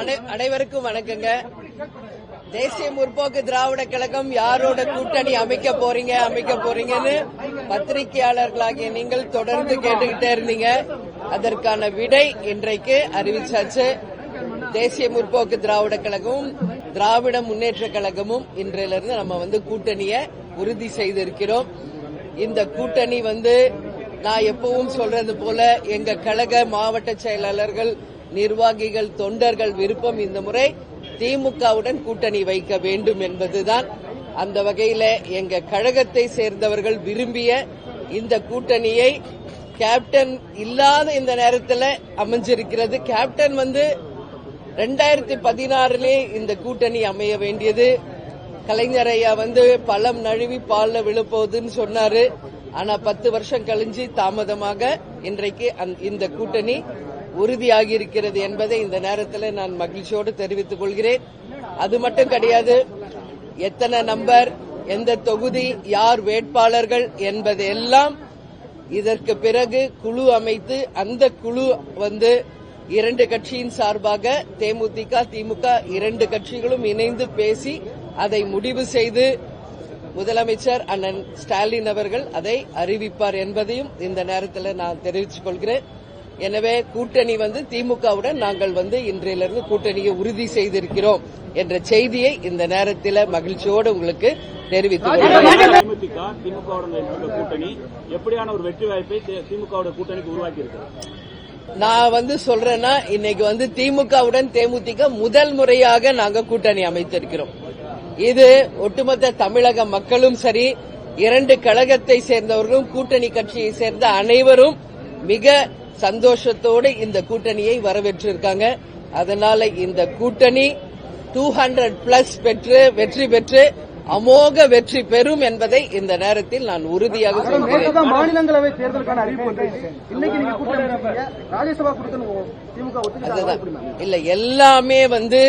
அனை- அனைவருக்கும் வணக்கங்க. தேசிய முற்போக்கு திராவிட கழகம் யாரோட கூட்டணி அமைக்க போறீங்க அமைக்க போறீங்கன்னு பத்திரிகையாளர்களாகிய நீங்கள் தொடர்ந்து கேட்டுக்கிட்டே இருந்தீங்க. அதற்கான விடை இன்றைக்கு அறிவிச்சாச்சு. தேசிய முற்போக்கு திராவிட கழகமும் திராவிட முன்னேற்ற கழகமும் இன்றையிலிருந்து நம்ம வந்து கூட்டணியை உறுதி செய்திருக்கிறோம். இந்த கூட்டணி வந்து நான் எப்பவும் சொல்றது போல எங்க கழக மாவட்ட செயலாளர்கள் நிர்வாகிகள் தொண்டர்கள் விருப்பம் இந்த முறை திமுகவுடன் கூட்டணி வைக்க வேண்டும் என்பதுதான். அந்த வகையில எங்க கழகத்தை சேர்ந்தவர்கள் விரும்பிய இந்த கூட்டணியை கேப்டன் இல்லாத இந்த நேரத்தில் அமைஞ்சிருக்கிறது. கேப்டன் வந்து ரெண்டாயிரத்தி பதினாறுலே இந்த கூட்டணி அமைய வேண்டியது. கலைஞர் ஐயா வந்து பழம் நழுவி பால்ல விழுப்போகுதுன்னு சொன்னாரு. ஆனா பத்து வருஷம் கழிஞ்சு தாமதமாக இன்றைக்கு இந்த கூட்டணி உறுதியாகியிருக்கிறது என்பதை இந்த நேரத்தில் நான் மகிழ்ச்சியோடு தெரிவித்துக் கொள்கிறேன். அது மட்டும் கிடையாது எத்தனை நம்பர் எந்த தொகுதி யார் வேட்பாளர்கள் என்பதெல்லாம் இதற்கு பிறகு குழு அமைத்து அந்த குழு வந்து இரண்டு கட்சியின் சார்பாக தேமுதிக திமுக இரண்டு கட்சிகளும் இணைந்து பேசி அதை முடிவு செய்து முதலமைச்சர் அண்ணன் ஸ்டாலின் அவர்கள் அதை அறிவிப்பார் என்பதையும் இந்த நேரத்தில் நான் தெரிவித்துக் கொள்கிறேன். எனவே கூட்டணி வந்து திமுகவுடன் நாங்கள் வந்து இன்றையிலிருந்து கூட்டணியை உறுதி செய்திருக்கிறோம் என்ற செய்தியை இந்த நேரத்தில் மகிழ்ச்சியோடு உங்களுக்கு இருக்க கூட்டணி எப்படியான ஒரு வெற்றி வாய்ப்பை தே- திமுகவோட கூட்டணிக்கு உருவாக்கி நான் வந்து சொல்றேன்னா இன்னைக்கு வந்து திமுகவுடன் தேமுதிக முதல் முறையாக நாங்க கூட்டணி அமைத்திருக்கிறோம். இது ஒட்டுமொத்த தமிழக மக்களும் சரி இரண்டு கழகத்தை சேர்ந்தவர்களும் கூட்டணி கட்சியை சேர்ந்த அனைவரும் மிக சந்தோஷத்தோடு இந்த கூட்டணியை வரவேற்றிருக்காங்க. அதனால இந்த கூட்டணி டூ ஹண்ட்ரட் பிளஸ் பெற்று வெற்றி பெற்று அமோக வெற்றி பெறும் என்பதை இந்த நேரத்தில் நான் உறுதியாக சொல்கிறேன். மாநிலங்களவை தேர்தலுக்கான அறிவிப்பு? இல்ல எல்லாமே வந்து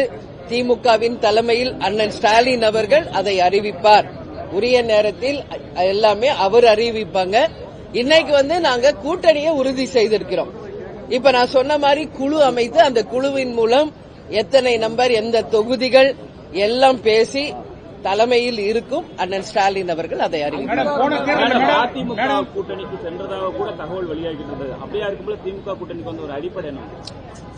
திமுகவின் தலைமையில் அண்ணன் ஸ்டாலின் அவர்கள் அதை அறிவிப்பார். உரிய நேரத்தில் எல்லாமே அவர் அறிவிப்பாங்க. இன்னைக்கு வந்து நாங்க கூட்டணியை உறுதி செய்திருக்கிறோம். இப்ப நான் சொன்ன மாதிரி குழு அமைத்து அந்த குழுவின் மூலம் எத்தனை நம்பர் எந்த தொகுதிகள் எல்லாம் பேசி தலைமையில் இருக்கும் அண்ணன் ஸ்டாலின் அவர்கள் அதை அதிமுக கூட்டணிக்கு சென்றதாக கூட தகவல் வெளியாகிட்டு அப்படியா இருக்கும்போது திமுக கூட்டணிக்கு வந்து ஒரு அடிப்படை என்ன?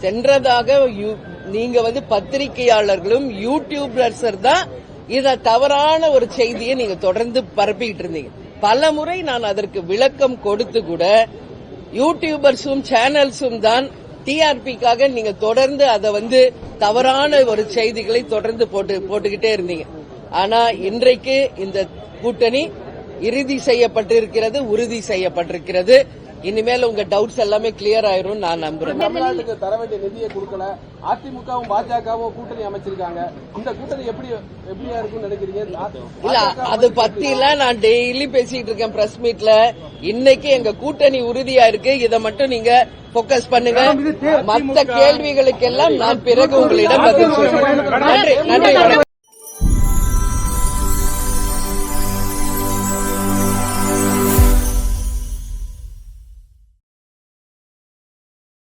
சென்றதாக யூ- நீங்க வந்து பத்திரிகையாளர்களும் யூடியூபர்ஸ் தான் இத தவறான ஒரு செய்தியை நீங்க தொடர்ந்து பரப்பிக்கிட்டு இருந்தீங்க. பல முறை நான் அதற்கு விளக்கம் கொடுத்து கூட யூடியூபர்ஸும் சேனல்ஸும் தான் டிஆர்பிக்காக நீங்க தொடர்ந்து அதை வந்து தவறான ஒரு செய்திகளை தொடர்ந்து போட்டு போட்டுக்கிட்டே இருந்தீங்க. ஆனா இன்றைக்கு இந்த கூட்டணி இறுதி செய்யப்பட்டிருக்கிறது உறுதி செய்யப்பட்டிருக்கிறது. இனிமேல் உங்க டவுட்ஸ் எல்லாமே கிளியர் ஆயிரும் நான் நம்புறேன். தமிழ்நாட்டுக்கு தர வேண்டிய நிதியை கொடுக்கல. அதிமுகவும் பாஜகவும் கூட்டணி அமைச்சிருக்காங்க. இந்த கூட்டணி எப்படி எப்படியா இருக்கும்னு நினைக்கிறீங்க? இல்ல அது பத்தி எல்லாம் நான் டெய்லி பேசிட்டு இருக்கேன் பிரஸ் மீட்ல இன்னைக்கு எங்க கூட்டணி உறுதியா இருக்கு. இத மட்டும் நீங்க போக்கஸ் பண்ணுங்க. மத்த கேள்விகளுக்கெல்லாம் நான் பிறகு உங்களிடம் பதில் சொல்றேன். நன்றி நன்றி.